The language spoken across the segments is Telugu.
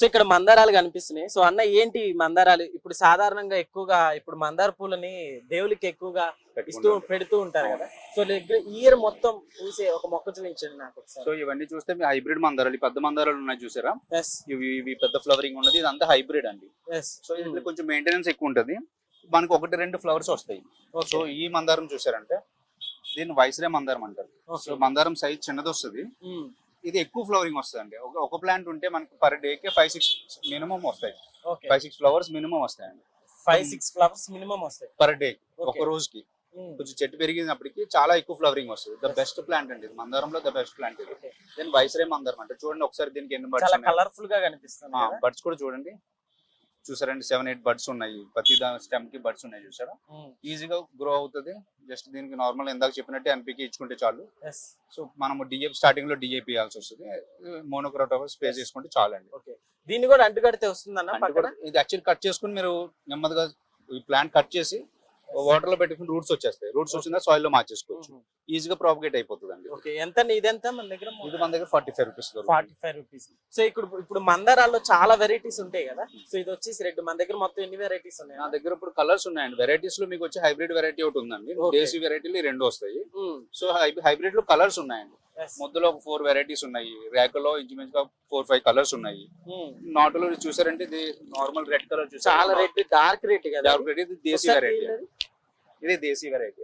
సో ఇక్కడ మందారాలు కనిపిస్తున్నాయి. సో అన్న ఏంటి మందారాలు? ఇప్పుడు సాధారణంగా ఎక్కువగా ఇప్పుడు మందార పూలని దేవులకి ఎక్కువగా ఇస్తూ పెడుతూ ఉంటారు కదా. సో ఇయర్ మొత్తం పూసే ఒక మొక్క చూపించండి నాకు సో ఇవన్నీ చూస్తే మీ హైబ్రిడ్ మందారాలు పెద్ద మందారాలు ఉన్నాయి చూసారా? ఇవి ఇవి పెద్ద ఫ్లవరింగ్ ఉన్నది ఇదంతా హైబ్రిడ్ అండి. సో ఇది కొంచెం మెయింటెనెన్స్ ఎక్కువ ఉంటది. మనకు ఒకటి రెండు ఫ్లవర్స్ వస్తాయి. సో ఈ మందారం చూసారంటే దీన్ని వైస్రే మందారం అంటారు. సో మందారం సైజ్ చిన్నది వస్తుంది ఇది ఎక్కువ ఫ్లవరింగ్ వస్తుంది అండి ఒక ఒక ప్లాంట్ ఉంటే మనకి పర్ డే కి ఫైవ్ సిక్స్ మినిమం వస్తాయి. Okay five six flowers minimum వస్తాయండి. ఫైవ్ సిక్స్ ఫ్లవర్స్ మినిమం వస్తాయి. పర్ డే ఒక. రోజుకి. ఉమ్. కొంచెం చెట్టు పెరిగినప్పటికి చాలా ఎక్కువ ఫ్లవరింగ్ వస్తుంది. ద బెస్ట్ ప్లాంట్ అండి ఇది. మందారంలో ద బెస్ట్ ప్లాంట్ ఇది. దీని వైస్రే మందారం అంటే చూడండి ఒకసారి దీనికి ఎన్ని చాలా బర్డ్స్ కలర్ఫుల్గా కనిపిస్తుంది కదా? బర్డ్స్ కూడా చూడండి. చూసారండి సెవెన్ ఎయిట్ బర్డ్స్ ఉన్నాయి. ప్రతి స్టెమ్కి బర్డ్స్ ఉన్నాయి చూసారా. ఈజీగా గ్రో అవుతుంది. జస్ట్ దీనికి నార్మల్ ఇందాక చెప్పినట్టు ఎన్పికి ఇచ్చుకుంటే చాలు. సో మనము డిఏపి స్టార్టింగ్లో డిఏపి ఇవ్వాల్సి వస్తుంది. మోనోక్రోటో స్పే చేసుకుంటే చాలు అండి ఓకే దీన్ని కూడా అంటుకడితే వస్తుందన్న ఇది యాక్చువల్ కట్ చేసుకుని మీరు నెమ్మదిగా ఈ ప్లాంట్ కట్ చేసి వాటర్లో పెట్టుకుని రూట్స్ వచ్చేస్తాయి. రూట్స్ వచ్చిందా సాయిల్లో మార్చేసుకోవచ్చు. ఈజీగా ప్రాపగేట్ అయిపోతుంది అండి ఓకే. ఎంత ఇదెంత మన దగ్గర ఇది మన దగ్గర forty five rupees forty five rupees so ఇప్పుడు ఇప్పుడు మందారాల్లో చాలా వెరైటీస్ ఉంటాయి కదా? సో ఇది వచ్చేసి రెడ్ మన దగ్గర మొత్తం ఎన్ని వెరైటీస్ నా ఉన్నాయి దగ్గర ఇప్పుడు కలర్స్ ఉన్నాయండి. వెరైటీస్లో మీకు వచ్చి హైబ్రిడ్ వెరైటీ ఒకటి ఉందండి. దేశీ వెరైటీలు రెండు వస్తాయి. సో హైబ్రిడ్లో కలర్స్ ఉన్నాయండి. ముద్దులో ఒక ఫోర్ వెరైటీస్ ఉన్నాయి. రేకలో ఇంచుమించుగా ఫోర్ ఫైవ్ కలర్స్ ఉన్నాయి. నాటులో చూసారంటే ఇది నార్మల్ రెడ్ కలర్ చూసారు. చాలా red dark red dark red ఇది దేశీ వెరైటీ ఇది దేశీ వెరైటీ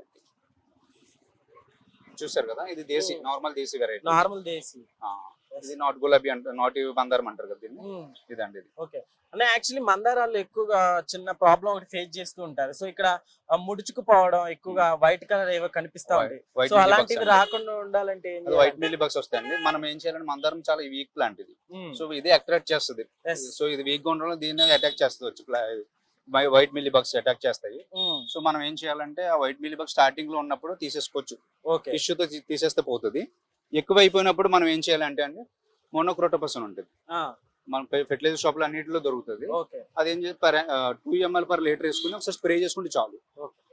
చూసారు కదా? ఇది దేశీ Hmm. నార్మల్ దేశీ వెరైటీ నార్మల్ దేశీ. ఇది నాటు గులాబీ అంటారు నాటు బంగారం అంటారు కదా దీన్ని? ఇదండి ఇది. ఓకే. అంటే యాక్చువల్లీ మందారాల్లో ఎక్కువగా చిన్న ప్రాబ్లం ఒకటి ఫేస్ చేస్తూ ఉంటారు. సో ఇక్కడ ముడుచుకుపోవడం ఎక్కువగా వైట్ కలర్ ఏవో కనిపిస్తా ఉంటాయి వైట్ సో అలాంటివి రాకుండా ఉండాలంటే వైట్ మిల్లీ బగ్స్ వస్తాయండి. మనం ఏం చేయాలంటే మందారం చాలా వీక్ ప్లాంట్ ఇది? సో ఇది అట్రాక్ట్ చేస్తుంది. సో ఇది వీక్గా ఉండడం దీన్ని అటాక్ చేస్తుంది వైట్ మిల్లీ బగ్స్ అటాక్ చేస్తాయి. సో మనం ఏం చేయాలంటే ఆ వైట్ మిల్లీ బగ్ స్టార్టింగ్లో ఉన్నప్పుడు తీసేసుకోవచ్చు. ఓకే. టిష్యూతో తీసేస్తే పోతుంది. ఎక్కువ అయిపోయినప్పుడు మనం ఏం చేయాలంటే అండి మోనోక్రోటోపస్ అని ఉంటుంది మన ఫెర్టిలైజర్ షాప్లో అన్నింటిలో దొరుకుతుంది. ఓకే. అది ఏం చేసి టూ ఎంఎల్ పర్ లీటర్ వేసుకుని ఒకసారి స్ప్రే చేసుకుంటే చాలు.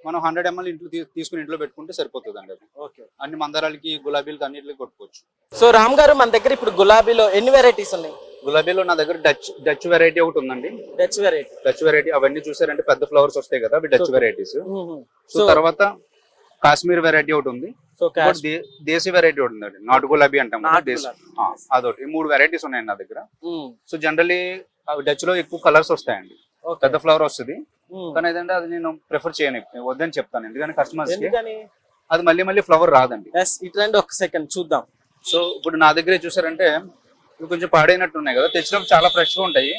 మనం హండ్రెడ్ ఎంఎల్ ఇంట్లో తీసుకుని ఇంట్లో పెట్టుకుంటే సరిపోతుంది అండి అది. ఓకే. అన్ని మందారాలకి గులాబీలకి అన్నిటికి కొట్టుకోవచ్చు. సో రామ్ గారు మన దగ్గర ఇప్పుడు గులాబీలో ఎన్ని వెరైటీస్ ఉన్నాయి? గులాబీలో నా దగ్గర డచ్ డచ్ వెరైటీ ఒకటి ఉందండి. Dutch variety. డచ్ వెరైటీ అవన్నీ చూసారంటే పెద్ద ఫ్లవర్స్ వస్తాయి కదా అవి డచ్. వెరైటీస్. సో తర్వాత కాశ్మీర్ వెరైటీ ఒకటి ఉంది. సో దేశీ వెరైటీ ఒకటి ఉందండి. నాటు గులాబీ అంటాం అదొకటి. మూడు వెరైటీస్ ఉన్నాయండి నా దగ్గర. సో జనరలీ డచ్లో ఎక్కువ కలర్స్ వస్తాయండి. పెద్ద ఫ్లవర్ వస్తుంది. కానీ ఏదంటే అది నేను ప్రిఫర్ చేయను. వద్దని చెప్తాను. ఎందుకంటే కస్టమర్స్ అది మళ్ళీ మళ్ళీ ఫ్లవర్ రాదండి. ఇట్లాంటి ఒక సెకండ్ చూద్దాం. సో ఇప్పుడు నా దగ్గరే చూసారంటే ఇవి కొంచెం పాడైనట్టు ఉన్నాయి కదా. తెచ్చినప్పుడు చాలా ఫ్రెష్గా ఉంటాయి.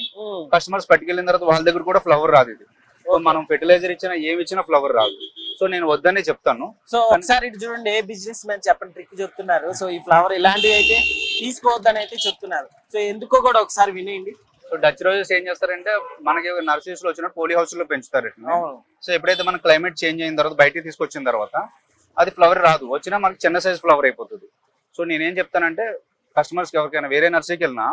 కస్టమర్స్ పట్టుకెళ్ళిన తర్వాత వాళ్ళ దగ్గర కూడా ఫ్లవర్ రాదు ఇది. సో మనం ఫెర్టిలైజర్ ఇచ్చినా ఏమి ఇచ్చినా ఫ్లవర్ రాదు. సో నేను వద్దనే చెప్తాను. సో ఒకసారి ఇటు చూడండి ఏ బిజినెస్ మ్యాన్ చెప్పండి ట్రిక్ చెప్తున్నారు. సో ఈ ఫ్లవర్ ఇలాంటివి అయితే తీసుకోవద్దని అయితే చెప్తున్నారు. సో ఎందుకో కూడా ఒకసారి వినేయండి. సో డచ్ రోజెస్ ఏం చేస్తారంటే మనకి నర్సరీస్లో వచ్చిన పోలీ హౌస్లో పెంచుతారు సో ఎప్పుడైతే మన క్లైమేట్ చేంజ్ అయిన తర్వాత బయటికి తీసుకొచ్చిన తర్వాత అది ఫ్లవర్ రాదు. వచ్చినా మనకి చిన్న సైజ్ ఫ్లవర్ అయిపోతుంది. సో నేనేం చెప్తానంటే కస్టమర్స్ ఎవరికైనా వేరే నర్సరీకి వెళ్ళినా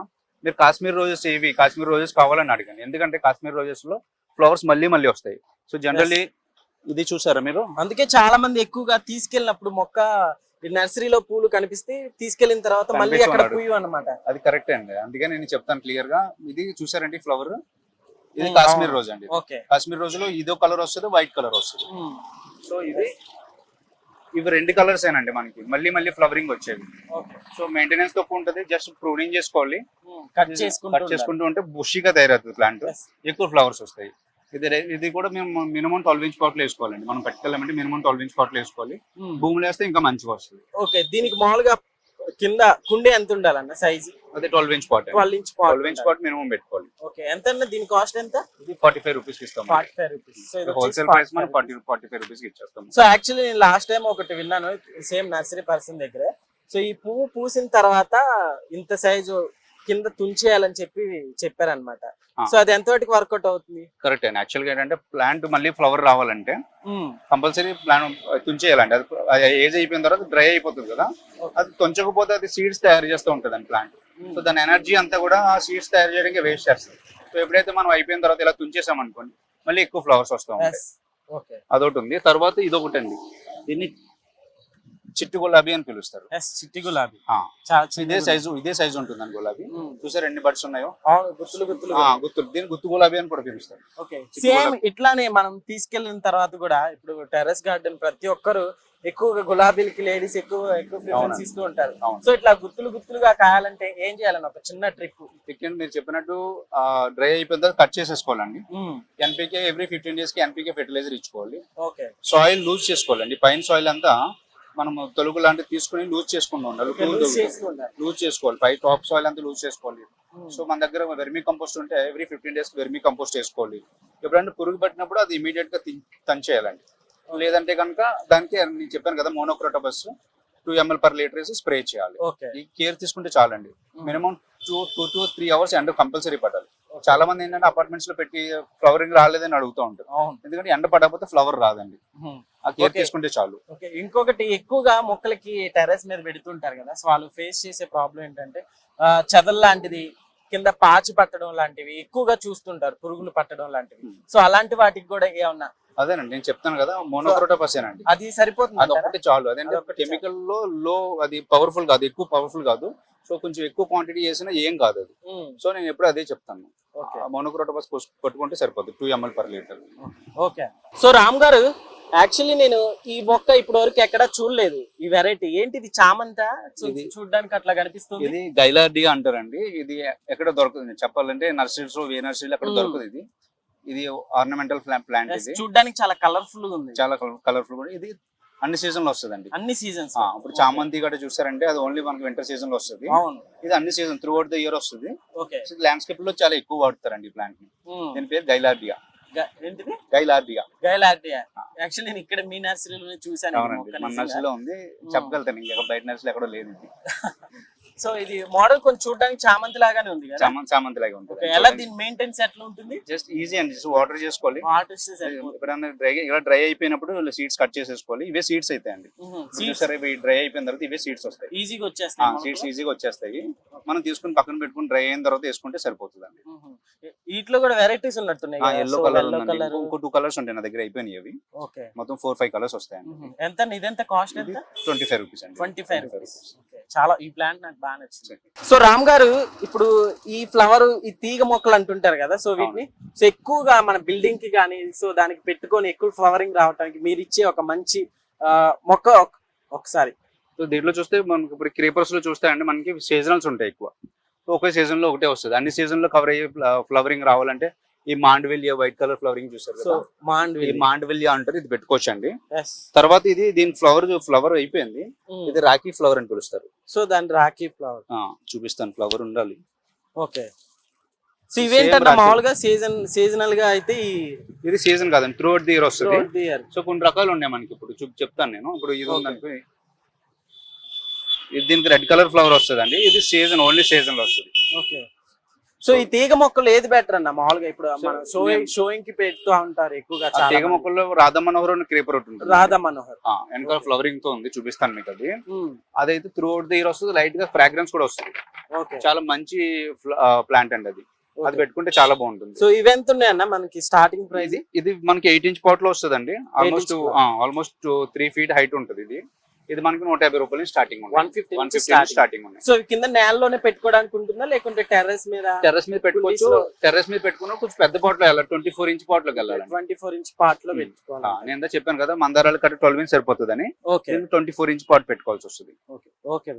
మీరు కాశ్మీర్ రోజెస్ ఏవి కాశ్మీర్ రోజెస్ కావాలని అడిగాను ఎందుకంటే కాశ్మీర్ రోజెస్లో ఫ్లవర్స్ మళ్ళీ మళ్ళీ వస్తాయి. సో జనరల్లీ ఇది చూసారా మీరు? అందుకే చాలా మంది ఎక్కువగా తీసుకెళ్ళినప్పుడు మొక్క ఈ నర్సరీలో పూలు కనిపిస్తే తీసుకెళ్ళిన తర్వాత మళ్ళీ అక్కడ. పూయు అన్నమాట. అది కరెక్ట్ అండి. అందుకే నేను చెప్తాను క్లియర్గా. ఇది చూసారండి ఫ్లవర్ ఇది ఉమ్, కాశ్మీర్. రోజ్ అండి ఓకే కాశ్మీర్ రోజులో ఇదో కలర్ వస్తుంది వైట్ కలర్ వస్తుంది. సో ఇది ఇవి రెండు కలర్స్ ఏనండి మనకి. మళ్ళీ మళ్ళీ ఫ్లవరింగ్ వచ్చేవి. సో మెయింటెనెన్స్ తక్కువ ఉంటుంది. జస్ట్ ప్రూనింగ్ చేసుకోవాలి. కట్ కట్ చేసుకుంటూ ఉంటే బుషిగా తయారవుతుంది ప్లాంట్. ఎక్కువ ఫ్లవర్స్ వస్తాయి. ఇది ఇది కూడా మేము మినిమం ట్వెల్వ్ ఇంచ్ పాట్లు వేసుకోవాలండి. మనం పట్టుకెళ్ళామంటే మినిమం ట్వెల్వ్ ఇంచ్ పాట్లు వేసుకోవాలి. భూమిలో వేస్తే ఇంకా మంచిగా వస్తుంది. ఓకే దీనికి మామూలుగా కింద కుండే ఎంత ఉండాలన్న సైజు అదే twelve inch pot twelve inch twelve inch pot minimum పెట్టుకోవాలి. ఓకే ఎంత అన్న దీని కాస్ట్ ఎంత? ఇది ఫార్టీ ఫైవ్ రూపీస్ ఇస్తాం. Forty five rupees wholesale price మనం 45 ఫార్టీ ఫార్టీ ఫైవ్ రూపీస్ ఇచ్చేస్తాం సో యాక్చువల్లీ నేను లాస్ట్ టైం ఒకటి విన్నాను సేమ్ నర్సరీ పర్సన్ దగ్గర. సో ఈ పువ్వు పూసిన తర్వాత ఇంత సైజు కింద తుంచేయాలని చెప్పి చెప్పారనమాట. సో అది ఎంతవరకు వర్కౌట్ అవుతుంది? కరెక్ట్ అండి. యాక్చువల్గా ఏంటంటే ప్లాంట్ మళ్ళీ ఫ్లవర్ రావాలంటే కంపల్సరీ ప్లాన్ తుంచేయాలండి. అది ఏజ్ అయిపోయిన తర్వాత డ్రై అయిపోతుంది కదా. అది తుంచకపోతే అది సీడ్స్ తయారు చేస్తూ ఉంటుంది అండి ప్లాంట్ సో దాని ఎనర్జీ అంతా కూడా ఆ సీడ్స్ తయారు చేయడానికి వేస్ట్ చేస్తుంది. సో ఎప్పుడైతే మనం అయిపోయిన తర్వాత ఇలా తుంచేసాం అనుకోండి మళ్ళీ ఎక్కువ ఫ్లవర్స్ వస్తూ అదొకటి ఉంది. తర్వాత ఇదొకటి అండి దీన్ని చిట్టు గులాబీ అని పిలుస్తారు. చిట్టి గులాబీ. ఇదే. సైజు ఇదే సైజు ఉంటుందండి గులాబీ. ఉమ్. చూసారు ఎన్ని బడ్స్ ఉన్నాయో? గుత్తులు గుత్తులు. ఆ, గుత్తులు. దీని గుత్తు గులాబీ అని కూడా పిలుస్తారు. సేమ్. ఇట్లానే మనం తీసుకెళ్ళిన తర్వాత కూడా ఇప్పుడు టెర్రస్ గార్డెన్ ప్రతి ఒక్కరు ఎక్కువగా గులాబీలకి లేడీస్ ఎక్కువ ఎక్కువ ప్రిఫరెన్స్. ఇస్తూ ఉంటారు. సో ఇట్లా గుత్తులు గుత్తులుగా కాయాలంటే ఏం చేయాలని ఒక చిన్న ట్రిక్ చికెన్ మీరు చెప్పినట్టు డ్రై అయిపోయిన తర్వాత కట్ చేసేసుకోవాలండి. ఎన్పీకే ఎవ్రీ ఫిఫ్టీన్ డేస్కి ఎన్పీకే ఫెర్టిలైజర్ ఇచ్చుకోవాలి. ఓకే సాయిల్ లూజ్ చేసుకోవాలండి. పైన సాయిల్ అంతా మనం తొలుగు లాంటివి తీసుకుని లూజ్ చేసుకుంటూ ఉండాలి. లూజ్ చేసుకోవాలి. పై టాప్ సాయిల్ అంతా లూజ్ చేసుకోవాలి. సో మన దగ్గర వెర్మీ కంపోస్ట్ ఉంటే every fifteen days vermi compost వేసుకోవాలి ఎప్పుడంటే పురుగు పట్టినప్పుడు అది ఇమీడియట్గా తంచేయాలండి. లేదంటే కనుక దానికి నేను చెప్పాను కదా monocrotophos two ml per litre వేసి స్ప్రే చేయాలి. ఈ కేర్ తీసుకుంటే చాలండి. Minimum two two to three hours ఎండ కంపల్సరీ పడాలి చాలా మంది ఏంటంటే అపార్ట్మెంట్స్లో పెట్టి ఫ్లవరింగ్ రాలేదని అడుగుతూ ఉంటారు. ఎందుకంటే ఎండ పడకపోతే ఫ్లవర్ రాదండి. ఆ కేర్. తీసుకుంటే చాలు. ఓకే ఇంకొకటి ఎక్కువగా మొక్కలకి టెర్రస్ మీద పెడుతుంటారు కదా సో వాళ్ళు ఫేస్ చేసే ప్రాబ్లం ఏంటంటే చెదల్ లాంటిది కింద పాచి పట్టడం లాంటివి ఎక్కువగా చూస్తుంటారు పురుగులు పట్టడం లాంటివి. Hmm. సో అలాంటి వాటికి కూడా ఏమన్నా అదేనండి నేను చెప్తాను కదా మోనోక్రోటోపస్ ఏనండి అది సరిపోతుంది అది ఒకటి చాలు. అదేంటే కెమికల్లో లో అది పవర్ఫుల్ కాదు ఎక్కువ పవర్ఫుల్ కాదు. సో కొంచెం ఎక్కువ క్వాంటిటీ చేసినా ఏం కాదు అది. సో నేను ఎప్పుడు అదే చెప్తాను. మోనోక్రోటోపస్ కొట్టుకుంటే సరిపోతుంది two ml per litre okay. So Ram గారు యాక్చువల్లీ నేను ఈ మొక్క ఇప్పటి వరకు ఎక్కడ చూడలేదు. ఈ వెరైటీ ఏంటి ఇది చామంతా చూడ్డానికి అట్లా కనిపిస్తుంది. ఇది గైలార్డియా అంటారండి. ఇది ఎక్కడ దొరకదు. చెప్పాలంటే నర్సరీస్లో ఏ నర్సరీలో ఎక్కడ Hmm. దొరకదు ఇది. ఇది ఆర్నమెంటల్ ప్లాంట్ ఇది. చూడ్డానికి చాలా కలర్ఫుల్గా ఉంది. చాలా కలర్ఫుల్ కూడా. ఇది అన్ని సీజన్లో వస్తుందండి. అన్ని సీజన్స్ ఇప్పుడు చామంతి గట్ట చూసారంటే అది ఓన్లీ మనకి వింటర్ సీజన్లో వస్తుంది. ఇది అన్ని season throughout the year వస్తుంది ఓకే ల్యాండ్స్కేప్లో చాలా ఎక్కువ వాడతారండి ఈ ప్లాంట్ని. దీని పేరు గైలార్డియా. ఏంటిది? గైలార్డియా? గైలార్డియా యాక్చువల్లీ నేను ఇక్కడ మీ నర్సరీలోనే చూసాను మన. నర్సరీలో ఉంది చెప్పగలుగుతాను ఇంకా బయట నర్సరీలో ఎక్కడో లేదు సో ఇది మోడల్ కొంచెం చూడడానికి చామంతి లాగానే ఉంది కదా? చామంతి చామంతి లాగా ఉంటుంది. ఎలా దీని మెయింటెనెన్స్ ఎట్లా ఉంటుంది? జస్ట్ ఈజీ అండి జస్ట్ వాటర్ చేసుకోవాలి. ఆర్టిస్ట్ ఎప్పుడైనా డ్రై ఇలా డ్రై అయిపోయినప్పుడు సీడ్స్ కట్ చేసేసుకోవాలి. ఇవే సీడ్స్ అయితే అండి చూసారా ఇవి డ్రై అయిపోయిన తర్వాత ఇవే సీడ్స్ వస్తాయి. ఈజీగా వచ్చేస్తాయి సీడ్స్ ఈజీగా వచ్చేస్తాయి. మనం తీసుకుని పక్కన పెట్టుకుని డ్రై అయిన తర్వాత వేసుకుంటే సరిపోతుంది అండి వీటిలో కూడా వెరైటీస్ ఉన్నట్టున్నాయి ఎల్లో కలర్ ఇంకో టూ కలర్స్ ఉంటాయి నా దగ్గర అయిపోయినాయి అవి. మొత్తం ఫోర్ ఫైవ్ కలర్స్ వస్తాయండి. ఎంత ఇదెంత కాస్ట్ ట్వంటీ ఫైవ్ రూపీస్ అండి. ట్వంటీ ఫైవ్ రూపీస్ చాలా ఈ ప్లాంట్ నాకు బాగా నచ్చింది. సో రామ్ గారు ఇప్పుడు ఈ ఫ్లవర్ ఈ తీగ మొక్కలు అంటుంటారు కదా సో వీటిని సో ఎక్కువగా మన బిల్డింగ్కి కానీ సో దానికి పెట్టుకొని ఎక్కువ ఫ్లవరింగ్ రావడానికి మీరు ఇచ్చే ఒక మంచి మొక్క ఒక- ఒకసారి సో దీంట్లో చూస్తే మనకి ఇప్పుడు క్రీపర్స్లో చూస్తే అండి మనకి సీజనల్స్ ఉంటాయి ఎక్కువ. సో ఒకే సీజన్లో ఒకటే వస్తుంది. అన్ని సీజన్లో కవర్ అయ్యే ఫ్లవరింగ్ రావాలంటే ఈ మాండవిలియా వైట్ కలర్ ఫ్లవరింగ్ చూసారు సో కదా? మాండ్ ఈ మాండవిలియా అంటారు ఇది పెట్టుకోవచ్చు అండి తర్వాత ఇది దీని ఫ్లవర్ ఫ్లవర్ అయిపోయింది. ఇది రాఖీ ఫ్లవర్ అని పిలుస్తారు. సో దాని రాఖీ ఫ్లవర్. చూపిస్తాను ఫ్లవర్ ఉండాలి. ఓకే. సో ఇవేంటన్నా. మామూలుగా సీజన్ సీజనల్గా అయితే ఇది సీజన్ కాదండి త్రూ అవుట్ ది ఇయర్ వస్తుంది. సో కొన్ని రకాలు ఉన్నాయి మనకి ఇప్పుడు చూపి చెప్తాను నేను. ఇప్పుడు ఇది ఉందనుకో దీనికి రెడ్ కలర్ ఫ్లవర్ వస్తుంది అండి ఇది సీజన్ ఓన్లీ సీజన్లో వస్తుంది. ఓకే. సో ఈ తీగ మొక్కలు ఏది బెటర్ అన్న? మామూలుగా ఇప్పుడు మన షోయింగ్ షోయింగ్కి పెడుతూ ఉంటారు ఎక్కువగా తీగ. మొక్కల్లో రాధా మనోహర్ అని క్రీపర్ ఒకటి ఉంటుంది. రాధా మనోహర్. వెనకాల ఫ్లవరింగ్తో ఉంది చూపిస్తాను మీకు అది. అదైతే త్రూ అవుట్ ది ఇయర్ వస్తుంది లైట్గా ఫ్రాగ్రెన్స్ కూడా వస్తుంది. చాలా మంచి ప్లాంట్ అండి అది. అది పెట్టుకుంటే చాలా బాగుంటుంది. సో ఇవి ఎంత ఉన్నాయి అన్న మనకి స్టార్టింగ్ ప్రైస్ ఇది మనకి ఎయిట్ ఇంచ్ పాట్లో వస్తుంది అండి almost almost three feet height ఉంటుంది ఇది. ఇది మనకి నూట యాభై రూపాయలు starting one fifty one fifty starting ఉన్నాయి సో కింద నేలలోనే పెట్టుకోవడానికి ఉంటుందా? లేకుంటే టెర్రస్ మీద టెర్రస్ మీద పెట్టుకోవచ్చు. టెర్రస్ మీద పెట్టుకున్నా కొంచెం పెద్ద పాట్లో వెళ్ళాలి. ట్వంటీ ఫోర్ ఇంచ్ పాట్లోకి వెళ్ళాలి ట్వంటీ ఫోర్ ఇంచ్ పార్ట్లో Hmm. పెట్టుకోవాలి. నేను చెప్పాను కదా మందారాలు కట్ట ట్వెల్వ్ ఇంచ్ సరిపోతుందని. Okay twenty four inch pot పెట్టుకోవాల్సి వస్తుంది. Okay okay